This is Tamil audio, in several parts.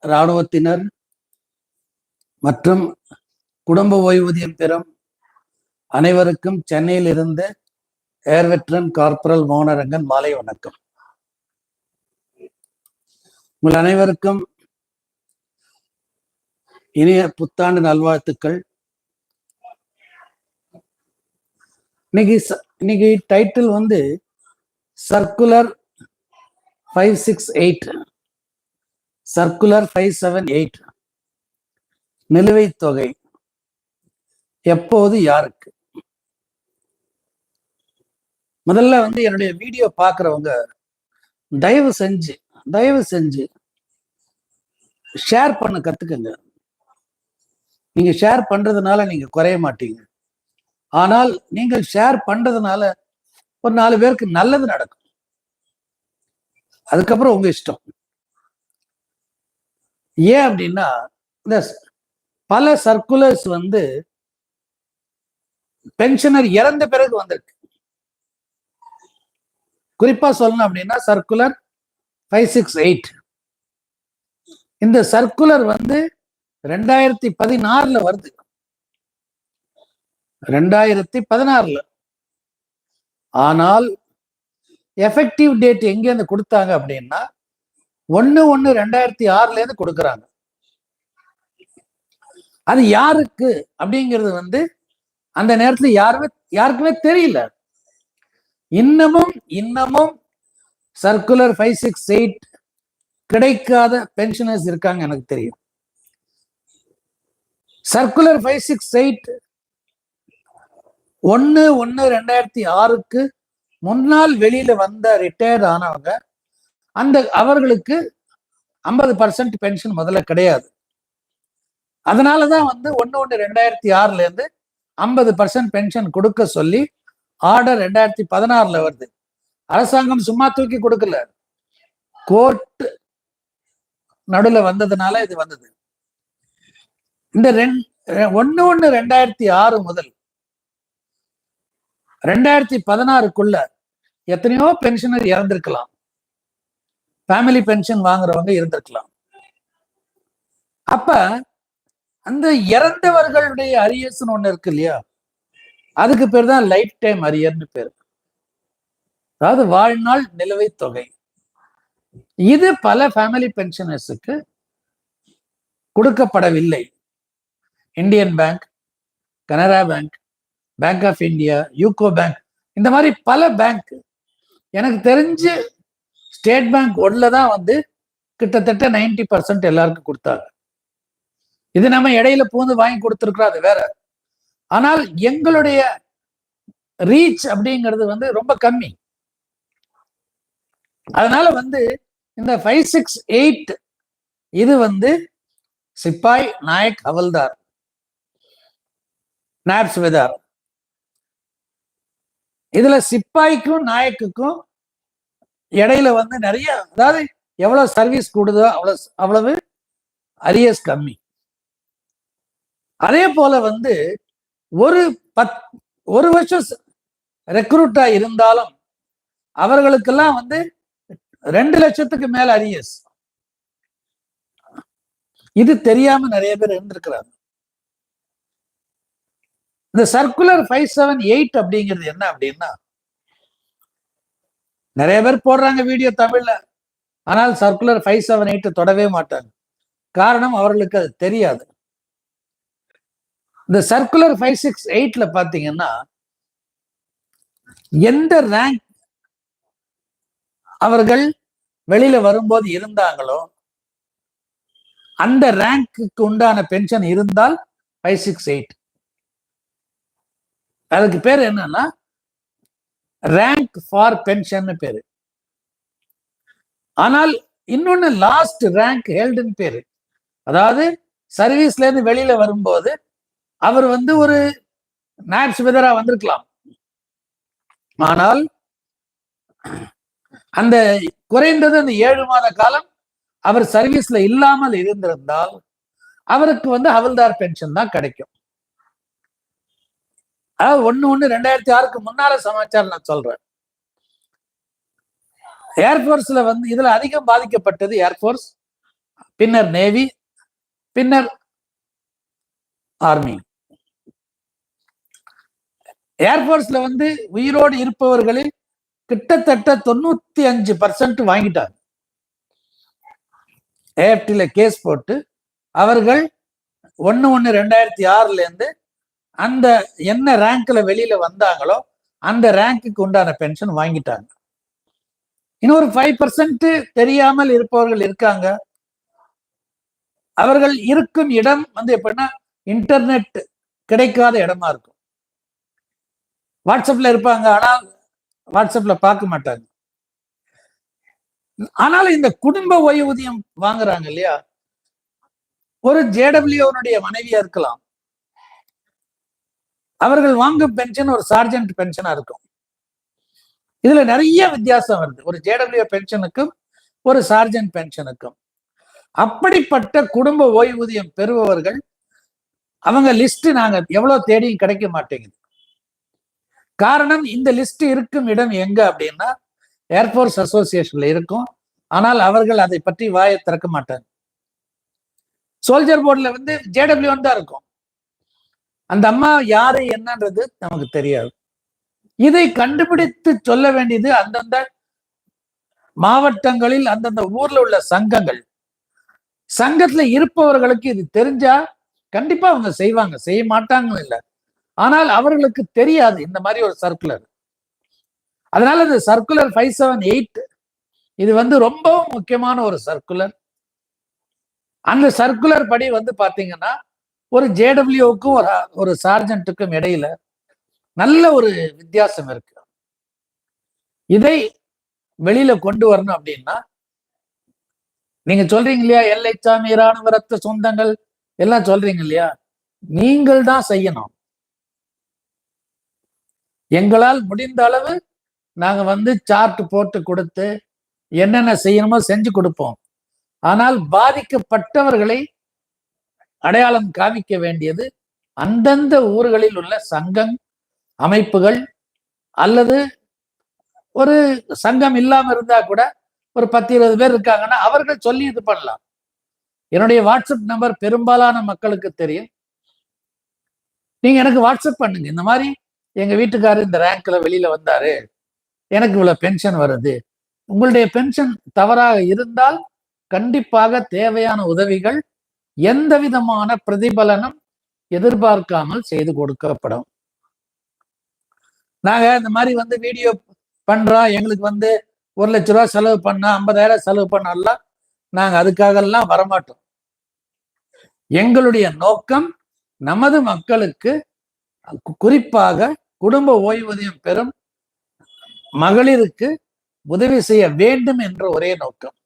இராணுவத்தினர் மற்றும் குடும்ப ஓய்வூதியம் பெறும் அனைவருக்கும் சென்னையில் இருந்து ஏர்வெட்ரன் கார்பரல் மோனரங்கன் மாலை வணக்கம். உங்கள் அனைவருக்கும் இனிய புத்தாண்டு நல்வாழ்த்துக்கள். இன்னைக்கு ச- இன்னைக்கு டைட்டில் வந்து circular five six eight circular five seven eight நிலுவைத் தொகை எப்போது யாருக்கு? முதல்ல வந்து என்னுடைய வீடியோ பார்க்குறவங்க தயவு செஞ்சு தயவு செஞ்சு ஷேர் பண்ண கத்துக்கங்க. நீங்க ஷேர் பண்றதுனால நீங்க குறைய மாட்டீங்க. ஆனால் நீங்கள் ஷேர் பண்றதுனால ஒரு நாலு பேருக்கு நல்லது நடக்கும். அதுக்கப்புறம் உங்கள் இஷ்டம். ஏன் அப்படின்னா இந்த பல சர்க்குலர்ஸ் வந்து பென்ஷனர் இறந்த பிறகு வந்திருக்கு. குறிப்பா சொல்லணும் அப்படின்னா சர்க்குலர் ஃபைவ் சிக்ஸ் எயிட் இந்த சர்க்குலர் வந்து ரெண்டாயிரத்தி பதினாறுல வருது. ரெண்டாயிரத்தி பதினாறுல. ஆனால் எஃபெக்டிவ் டேட் எங்கேருந்து கொடுத்தாங்க அப்படின்னா ஒன்னு ஒன்னு ரெண்டாயிரத்தி ஆறுல இருந்து கொடுக்குறாங்க. அது யாருக்கு அப்படிங்கிறது வந்து அந்த நேரத்துல யாருமே யாருக்குமே தெரியல. இன்னமும் இன்னமும் சர்க்குலர் ஃபைவ் சிக்ஸ் எயிட் கிடைக்காத பென்ஷனர்ஸ் இருக்காங்க எனக்கு தெரியும். சர்க்குலர் ஃபைவ் சிக்ஸ் எயிட் ஒன்னு ஒன்னு ரெண்டாயிரத்தி ஆறுக்கு முன்னால் வெளியில வந்த ரிட்டையர்ட் ஆனவங்க அந்த அவர்களுக்கு ஐம்பது பர்சன்ட் பென்ஷன் முதல்ல கிடையாது. அதனாலதான் வந்து ஒன்னு ஒன்று ரெண்டாயிரத்தி ஆறுல இருந்து ஐம்பது பர்சன்ட் பென்ஷன் கொடுக்க சொல்லி ஆர்டர் ரெண்டாயிரத்தி பதினாறுல வருது. அரசாங்கம் சும்மா தூக்கி கொடுக்கல. கோர்ட் நடுல வந்ததுனால இது வந்தது. இந்த ரெண் ரெ- ஒண்ணு ரெண்டாயிரத்தி ஆறு முதல் ரெண்டாயிரத்தி பதினாறுக்குள்ள எத்தனையோ பென்ஷனர் இறந்திருக்கலாம். ஃபேமிலி பென்ஷன் வாங்குறவங்க இருந்திருக்கலாம். அப்ப அந்த இறந்தவர்களுடைய அரியர்ஸ்னு ஒண்ணு இருக்கு இல்லையா? அதுக்கு பேர் தான் லைஃப் டைம் அரியர்னு பேர். அதாவது வாழ்நாள் நிலுவைத் தொகை. இது பல ஃபேமிலி பென்ஷனர்ஸுக்கு கொடுக்கப்படவில்லை. Indian bank Canara bank bank of India UCO bank இந்த மாதிரி பல பேங்க் எனக்கு தெரிஞ்சு ஸ்டேட் பேங்க் ஒன்ல தான் வந்து கிட்டத்தட்ட 90% பர்சன்ட் எல்லாருக்கும் கொடுத்தாங்க. இது நம்ம இடையில பூந்து வாங்கி கொடுத்துருக்குறோம் அது வேற. ஆனால் எங்களுடைய ரீச் அப்படிங்கிறது வந்து ரொம்ப கம்மி. அதனால வந்து இந்த ஃபைவ் சிக்ஸ் எயிட் இது வந்து சிப்பாய் நாயக் அவல்தார் நாப்ஸ் வெதார் இதுல சிப்பாய்க்கும் நாயக்குக்கும் இடையில வந்து நிறைய அதாவது எவ்வளவு சர்வீஸ் கூடுதோ அவ்வளவு அவ்வளவு அரியஸ் கம்மி. அதே போல வந்து ஒரு பத் ஒரு வருஷம் ரெக்ரூட்டா இருந்தாலும் அவர்களுக்கெல்லாம் வந்து ரெண்டு லட்சத்துக்கு மேல அரியஸ் இது தெரியாம நிறைய பேர் இருந்திருக்கிறாங்க. இந்த சர்க்குலர் ஃபைவ் செவன் எயிட் அப்படிங்கிறது என்ன அப்படின்னா நிறைய பேர் போடுறாங்க வீடியோ தமிழ்ல. ஆனால் சர்க்குலர் ஃபைவ் செவன் எயிட் தொடவே மாட்டாங்க. காரணம் அவர்களுக்கு அது தெரியாது. இந்த சர்க்குலர் ஃபைவ் சிக்ஸ் எயிட்ல பாத்தீங்கன்னா எந்த ரேங்க் அவர்கள் வெளியில வரும்போது இருந்தாங்களோ அந்த ரேங்க்குக்கு உண்டான பென்ஷன் இருந்தால் ஃபைவ் சிக்ஸ் எயிட் அதுக்கு பேர் என்னன்னா ரேங்க் ஃபார் பென்ஷன் பேரு. ஆனால் இன்னொன்னு லாஸ்ட் ரேங்க் ஹெல்டுன்னு பேரு. அதாவது சர்வீஸ்ல இருந்து வெளியில வரும்போது அவர் வந்து ஒரு நாப்ஸ் விதரா வந்திருக்கலாம். ஆனால் அந்த குறைந்தது அந்த ஏழு மாத காலம் அவர் சர்வீஸ்ல இல்லாமல் இருந்திருந்தால் அவருக்கு வந்து ஹவல்தார் பென்ஷன் தான் கிடைக்கும். அதாவது ஒண்ணு ஒண்ணு ரெண்டாயிரத்தி ஆறுக்கு முன்னால சமாச்சாரம் நான் சொல்றேன். ஏர்போர்ஸ்ல வந்து இதுல அதிகம் பாதிக்கப்பட்டது ஏர்போர்ஸ் பின்னர் நேவி பின்னர் ஆர்மி ஏர்போர்ட்ஸ்ல வந்து உயிரோடு இருப்பவர்களில் கிட்டத்தட்ட தொண்ணூத்தி அஞ்சு பர்சன்ட் வாங்கிட்டாங்க. ஏஎஃப்டில கேஸ் போட்டு அவர்கள் ஒன்னு ஒன்னு ரெண்டாயிரத்தி ஆறுல இருந்து அந்த என்ன ரேங்க்ல வெளியில வந்தாங்களோ அந்த ரேங்க்குக்கு உண்டான பென்ஷன் வாங்கிட்டாங்க. இன்னொரு ஃபைவ் பர்சன்ட் தெரியாமல் இருப்பவர்கள் இருக்காங்க. அவர்கள் இருக்கும் இடம் வந்து எப்படின்னா இன்டர்நெட் கிடைக்காத இடமா இருக்கும். வாட்ஸ்அப்ல இருப்பாங்க ஆனால் வாட்ஸ்அப்ல பார்க்க மாட்டாங்க. ஆனால் இந்த குடும்ப ஓய்வூதியம் வாங்குறாங்க இல்லையா? ஒரு ஜேடபிள்யூனுடைய மனைவியா இருக்கலாம். அவர்கள் வாங்கும் பென்ஷன் ஒரு சார்ஜென்ட் பென்ஷனா இருக்கும். இதுல நிறைய வித்தியாசம் வருது. ஒரு ஜேடபிள்யூ பென்ஷனுக்கும் ஒரு சார்ஜென்ட் பென்ஷனுக்கும் அப்படிப்பட்ட குடும்ப ஓய்வூதியம் பெறுபவர்கள் அவங்க லிஸ்ட் நாங்க எவ்வளவு தேடியும் கிடைக்க மாட்டேங்குது. காரணம் இந்த லிஸ்ட் இருக்கும் இடம் எங்க அப்படின்னா ஏர்போர்ஸ் அசோசியேஷன்ல இருக்கும். ஆனால் அவர்கள் அதை பற்றி வாயை திறக்க மாட்டாங்க. சோல்ஜர் போர்டில் வந்து ஜேடபிள்யூ தான் இருக்கும். அந்த அம்மா யாரு என்னன்றது நமக்கு தெரியாது. இதை கண்டுபிடித்து சொல்ல வேண்டியது அந்தந்த மாவட்டங்களில் அந்தந்த ஊர்ல உள்ள சங்கங்கள். சங்கத்துல இருப்பவர்களுக்கு இது தெரிஞ்சா கண்டிப்பா அவங்க செய்வாங்க. செய்ய மாட்டாங்கன்னு இல்லை. ஆனால் அவர்களுக்கு தெரியாது இந்த மாதிரி ஒரு சர்க்குலர் அதனால இந்த சர்க்குலர் ஃபைவ் செவன் எயிட் இது வந்து ரொம்பவும் முக்கியமான ஒரு சர்க்குலர் அந்த சர்க்குலர் படி வந்து பாத்தீங்கன்னா ஒரு ஜேடபிள்யூக்கும் ஒரு ஒரு சார்ஜென்ட்டுக்கும் இடையில நல்ல ஒரு வித்தியாசம் இருக்கு. இதை வெளியில கொண்டு வரணும் அப்படின்னா நீங்க சொல்றீங்க இல்லையா எல்லை சாமி இராணுவ ரத்த சொந்தங்கள் எல்லாம் சொல்றீங்க இல்லையா நீங்கள் தான் செய்யணும். எங்களால் முடிந்த அளவு நாங்க வந்து சார்ட் போட்டு கொடுத்து என்னென்ன செய்யணுமோ செஞ்சு கொடுப்போம். ஆனால் பாதிக்கப்பட்டவர்களை அடையாளம் காமிக்க வேண்டியது அந்தந்த ஊர்களில் உள்ள சங்கம் அமைப்புகள் அல்லது ஒரு சங்கம் இல்லாம இருந்தா கூட ஒரு பத்து இருபது பேர் இருக்காங்கன்னா அவர்கள் சொல்லி இது பண்ணலாம். என்னுடைய வாட்ஸ்அப் நம்பர் பெரும்பாலான மக்களுக்கு தெரியும். நீங்க எனக்கு வாட்ஸ்அப் பண்ணுங்க. இந்த மாதிரி எங்க வீட்டுக்காரர் இந்த ரேங்க்ல வெளியில வந்தாரு. எனக்கு இவ்வளவு பென்ஷன் வருது. உங்களுடைய பென்ஷன் தவறாக இருந்தால் கண்டிப்பாக தேவையான உதவிகள் எந்த விதமான பிரதிபலனும் எதிர்பார்க்காமல் செய்து கொடுக்கப்படும். நாங்க இந்த மாதிரி வந்து வீடியோ பண்றோம் எங்களுக்கு வந்து ஒரு லட்ச ரூபா செலவு பண்ணா ஐம்பதாயிரம் செலவு பண்ணலாம் நாங்க அதுக்காகலாம் வரமாட்டோம். எங்களுடைய நோக்கம் நமது மக்களுக்கு குறிப்பாக குடும்ப ஓய்வூதியம் பெறும் மகளிருக்கு உதவி செய்ய வேண்டும் என்ற ஒரே நோக்கம்.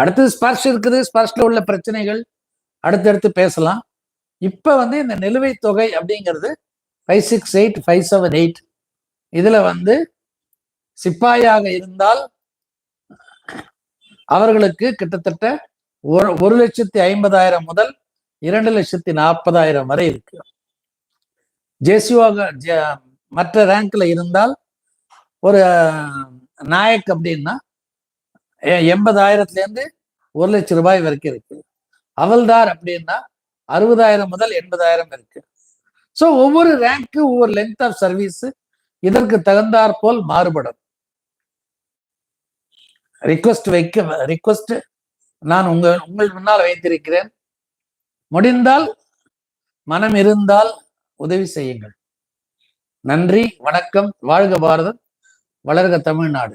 அடுத்து ஸ்பர்ஷ் இருக்குது. ஸ்பர்ஷ்ல உள்ள பிரச்சனைகள். அடுத்தடுத்து பேசலாம். இப்போ வந்து இந்த நிலுவைத் தொகை அப்படிங்கிறது five six eight five seven eight இதில் வந்து சிப்பாயாக இருந்தால் அவர்களுக்கு கிட்டத்தட்ட ஒரு ஒரு லட்சத்தி ஐம்பதாயிரம் முதல் இரண்டு லட்சத்தி நாற்பதாயிரம் வரை இருக்கு. ஜேசிவாக மற்ற ரேங்க்ல இருந்தால் ஒரு நாயக் அப்படின்னா எண்பதாயிரத்துல இருந்து ஒரு லட்சம் ரூபாய் வரைக்கும் இருக்கு. அவல்தார் அப்படின்னா அறுபதாயிரம் முதல் எண்பதாயிரம் இருக்கு. ஸோ ஒவ்வொரு ரேங்க்கு ஒவ்வொரு லென்த் ஆஃப் சர்வீஸ் இதற்கு தகுந்தாற் போல் மாறுபடும். ரிக்வஸ்ட் வைக்க ரிக்வஸ்ட் நான் உங்கள் உங்கள் முன்னால் வைத்திருக்கிறேன். முடிந்தால் மனம் இருந்தால் உதவி செய்யுங்கள். நன்றி வணக்கம் வாழ்க பாரதம் வளர்க தமிழ்நாடு.